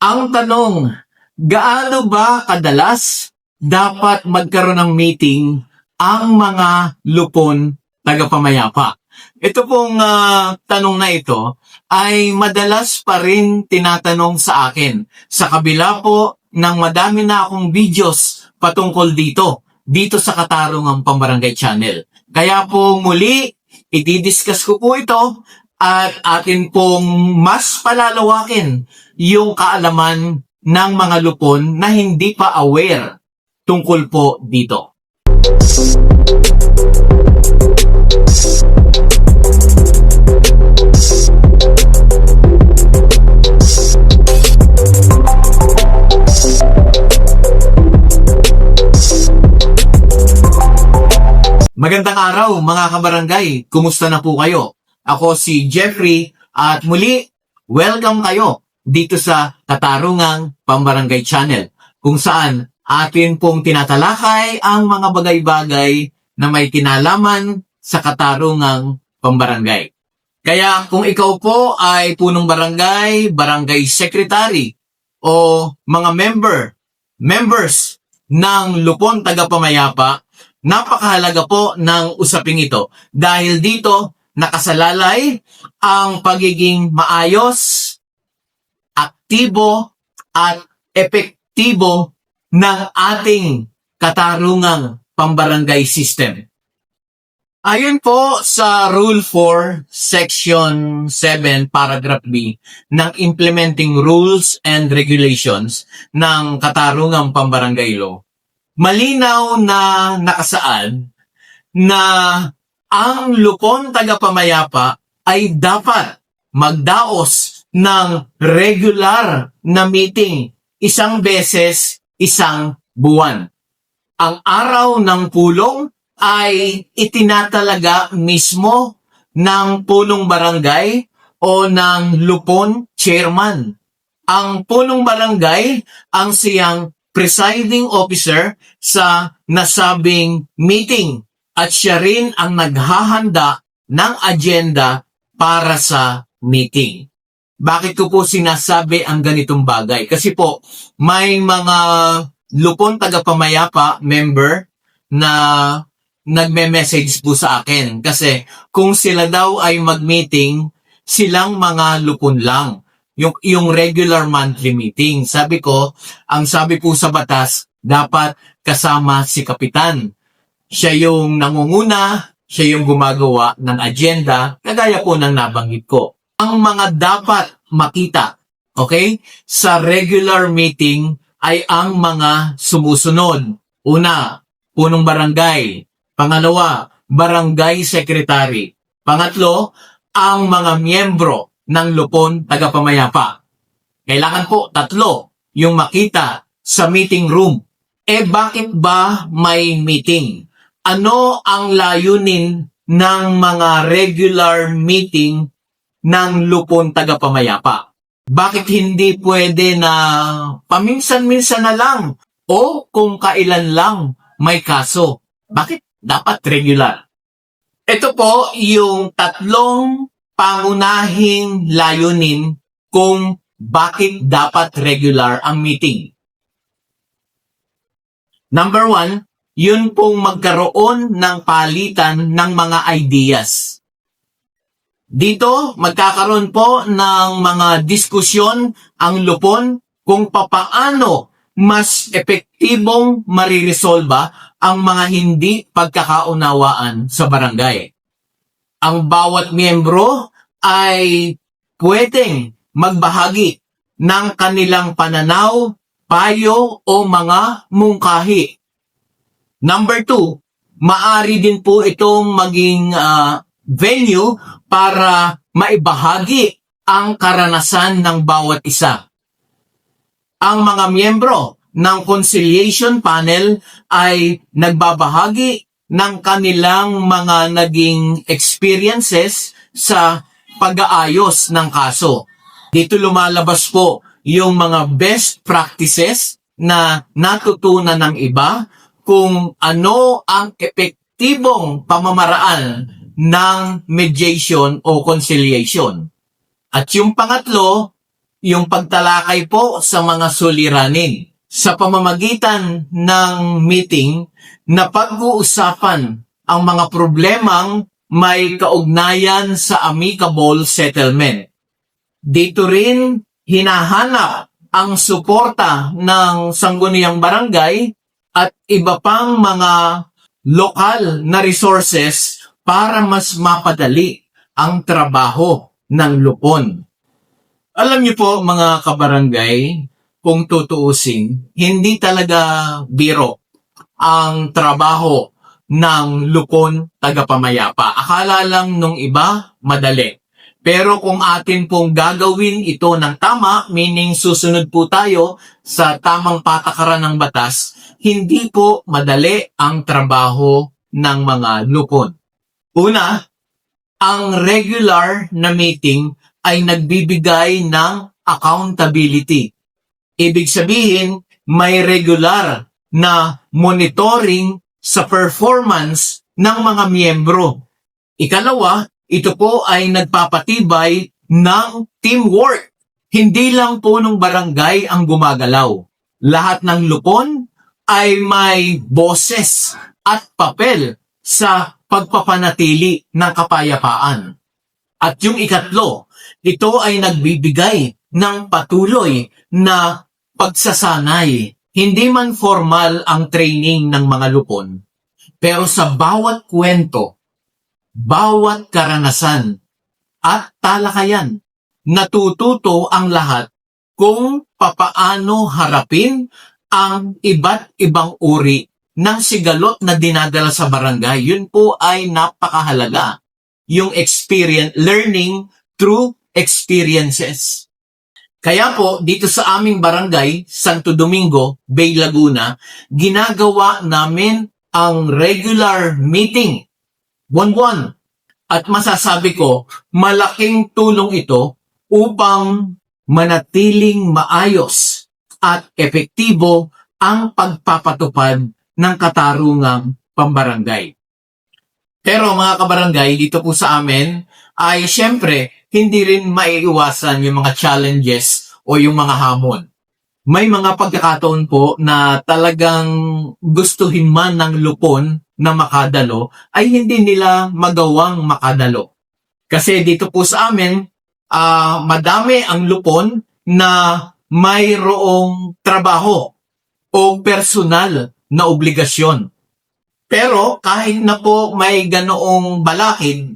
Ang tanong, gaano ba kadalas dapat magkaroon ng meeting ang mga lupon tagapamayapa? Ito pong ah, tanong na ito ay madalas pa rin tinatanong sa akin. Sa kabila po ng madami na akong videos patungkol dito, dito sa Katarungang Pambarangay Channel. Kaya po muli, itidiscuss ko po ito at atin pong mas palalawakin yung kaalaman ng mga lupon na hindi pa aware tungkol po dito. Magandang araw mga kabarangay, kumusta na po kayo? Ako si Jeffrey at muli, welcome kayo dito sa Katarungang Pambarangay Channel kung saan atin pong tinatalakay ang mga bagay-bagay na may kinalaman sa Katarungang Pambarangay. Kaya kung ikaw po ay punong barangay, barangay secretary, o mga member, members ng Lupon Tagapamayapa, napakahalaga po ng usaping ito dahil dito nakasalalay ang pagiging maayos, aktibo at epektibo ng ating katarungang pambarangay system. Ayon po sa Rule 4, Section 7, Paragraph B ng Implementing Rules and Regulations ng Katarungang Pambarangay Law, malinaw na nakasaad na ang lupon tagapamayapa ay dapat magdaos ng regular na meeting isang beses isang buwan. Ang araw ng pulong ay itinatalaga mismo ng punong barangay o ng lupon chairman. Ang punong barangay ang siyang presiding officer sa nasabing meeting at siya rin ang naghahanda ng agenda para sa meeting. Bakit ko po sinasabi ang ganitong bagay? Kasi po, may mga lupon tagapamayapa member na nagme-message po sa akin. Kasi kung sila daw ay mag-meeting, silang mga lupon lang. Yung, yung regular monthly meeting. Sabi ko, ang sabi po sa batas, dapat kasama si kapitan. Siya yung nangunguna, siya yung gumagawa ng agenda, kagaya po ng nabanggit ko. Ang mga dapat makita, okay, sa regular meeting ay ang mga sumusunod. Una, punong barangay. Pangalawa, barangay secretary. Pangatlo, ang mga miyembro ng lupon tagapamayapa. Kailangan po tatlo yung makita sa meeting room. Eh bakit ba may meeting? Ano ang layunin ng mga regular meeting ng lupon tagapamayapa? Bakit hindi pwede na paminsan-minsan na lang o kung kailan lang may kaso? Bakit dapat regular? Ito po yung tatlong pangunahing layunin kung bakit dapat regular ang meeting. Number one, yun pong magkaroon ng palitan ng mga ideas. Dito, magkakaroon po ng mga diskusyon ang lupon kung papaano mas epektibong mariresolba ang mga hindi pagkakaunawaan sa barangay. Ang bawat miyembro ay pwedeng magbahagi ng kanilang pananaw, payo o mga mungkahi. Number two, maari din po itong maging ah, venue para maibahagi ang karanasan ng bawat isa. Ang mga miyembro ng conciliation panel ay nagbabahagi ng kanilang mga naging experiences sa pag-aayos ng kaso. Dito lumalabas po yung mga best practices na natutunan ng iba kung ano ang epektibong pamamaraan ng mediation o conciliation. At yung pangatlo, yung pagtalakay po sa mga suliranin sa pamamagitan ng meeting na pag-uusapan ang mga problemang may kaugnayan sa amicable settlement. Dito rin hinahanap ang suporta ng sangguniang barangay at iba pang mga lokal na resources para mas mapadali ang trabaho ng lupon. Alam niyo po mga kabarangay, kung tutuusin, hindi talaga biro ang trabaho ng lupon tagapamayapa. Akala lang nung iba, madali. Pero kung atin pong gagawin ito ng tama, meaning susunod po tayo sa tamang patakaran ng batas, hindi po madali ang trabaho ng mga lupon. Una, ang regular na meeting ay nagbibigay ng accountability. Ibig sabihin, may regular na monitoring sa performance ng mga miyembro. Ikalawa, ito po ay nagpapatibay ng teamwork. Hindi lang po ng barangay ang gumagalaw. Lahat ng lupon ay may boses at papel sa pagpapanatili ng kapayapaan. At yung ikatlo, ito ay nagbibigay ng patuloy na pagsasanay. Hindi man formal ang training ng mga lupon, pero sa bawat kwento, bawat karanasan at talakayan, natututo ang lahat kung papaano harapin ang iba't ibang uri ng sigalot na dinadala sa barangay. Yun po ay napakahalaga. Yung experience, learning through experiences. Kaya po, dito sa aming barangay, Santo Domingo, Bay Laguna, ginagawa namin ang regular meeting. Buwan-buwan. At masasabi ko, malaking tulong ito upang manatiling maayos at epektibo ang pagpapatupad ng katarungang pambarangay. Pero mga kabarangay, dito po sa amin, ay syempre, hindi rin maiiwasan yung mga challenges o yung mga hamon. May mga pagkakataon po na talagang gustuhin man ng lupon na makadalo ay hindi nila magawang makadalo. Kasi dito po sa amin, ah madami ang lupon na mayroong trabaho o personal na obligasyon. Pero kahit na po may ganoong balakid,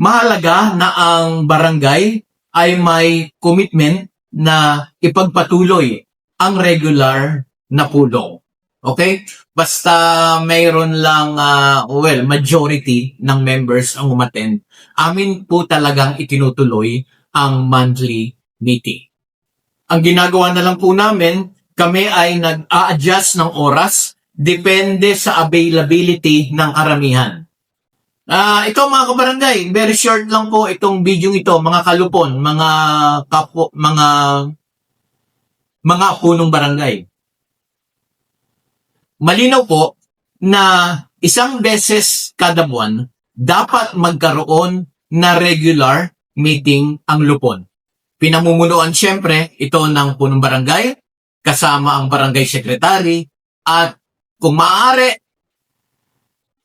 mahalaga na ang barangay ay may commitment na ipagpatuloy ang regular na pulong. Okay? Basta mayroon lang, ah, well, majority ng members ang umattend, amin po talagang itinutuloy ang monthly meeting. Ang ginagawa na lang po namin, kami ay nag-a-adjust ng oras depende sa availability ng karamihan. Ah, ito mga kabarangay, very short lang po itong video ito, mga kalupon, mga kapo, mga mga punong barangay. Malinaw po na isang beses kada buwan dapat magkaroon na regular meeting ang lupon. Pinamumunuan siyempre ito ng punong barangay, kasama ang barangay secretary, at kung maaari,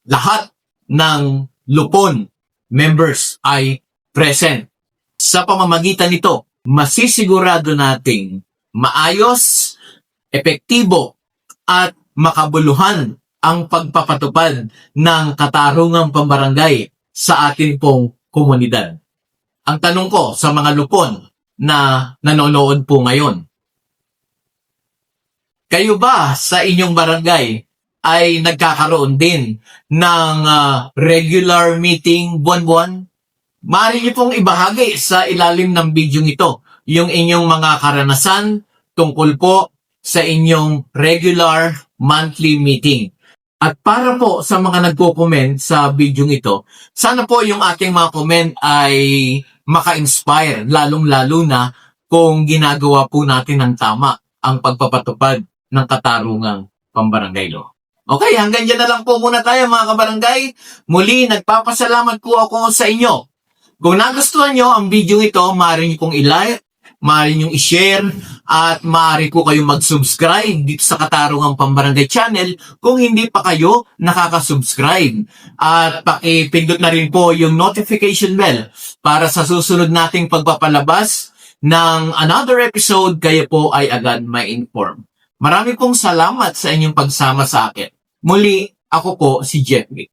lahat ng lupon members ay present. Sa pamamagitan nito, masisigurado nating maayos, epektibo, at makabuluhan ang pagpapatupad ng katarungang pambarangay sa ating pong komunidad. Ang tanong ko sa mga lupon na nanonood po ngayon, kayo ba sa inyong barangay ay nagkakaroon din ng ah, regular meeting buwan-buwan? Maaari niyo pong ibahagi sa ilalim ng video ito yung inyong mga karanasan tungkol po sa inyong regular monthly meeting. At para po sa mga nagko-comment sa video ito, sana po yung ating mga comment ay maka-inspire, lalong-lalo na kung ginagawa po natin ng tama ang pagpapatupad ng katarungang pambarangay law. Okay, hanggang dyan na lang po muna tayo mga kabarangay. Muli, nagpapasalamat po ako sa inyo. Kung nagustuhan nyo ang video ito, maaari nyo pong i-like, maaari niyong i-share at maaari po kayong mag-subscribe dito sa Katarungang Pambarangay Channel kung hindi pa kayo nakaka-subscribe. At pakipindot na rin po yung notification bell para sa susunod nating pagpapalabas ng another episode kayo po ay agad ma-inform. Marami pong salamat sa inyong pagsama sa akin. Muli, ako po si Jeffrey.